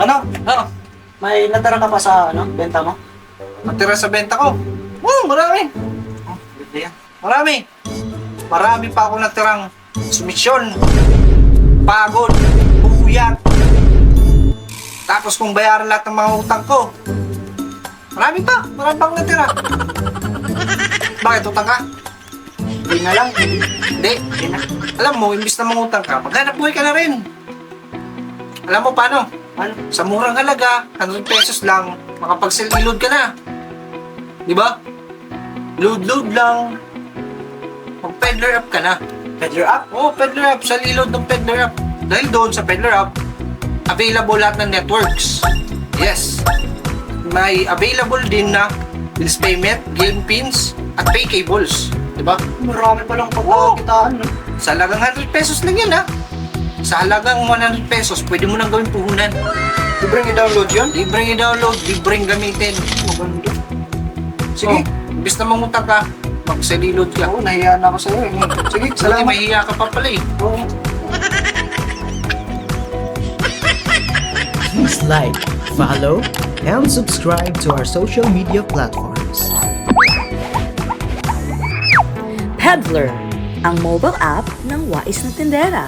Ano? Oh, May natira ka pa sa ano, benta mo? natira sa benta ko. Oh, marami. Oh, ganda yan. Marami. Marami pa ako natirang sumisyon. Pagod. Buyat. Tapos kung bayaran lahat ng mga utang ko. Marami pa. Marami pa akong natira. Bakit utang ka? Hindi na lang. Hindi. Hindi na. Alam mo, imbis na mangutang ka, maghanap buhay ka na rin. Alam mo paano? Ano? Sa murang halaga, 100 pesos lang, makapag-sell-load ka na. Di ba? Load-load lang. Mag-peddler up ka na. Peddler up? Oo, peddler up. Sa load ng peddler up. Dahil doon sa peddler up, available lahat ng networks. Yes. May available din na bills payment, game pins, at pay cables. Di ba? Marami pa lang Oo. pagkakitaan. no? Sa halagang 100 pesos lang yan ha. Sa halagang 100 pesos, pwede mo nang gawin puhunan. Libreng i-download yun? Libreng i-download, libreng gamitin. Maganda. Sige, Sige. imbis na mangutang ka, mag-selilod ka. Oo, nahiya na ako sa'yo eh. Sige, Salamat. salamat. mahihiya ka pa pala eh. Oo. Please like, follow, and subscribe to our social media platforms. Peddler, ang mobile app ng Wais na Tindera.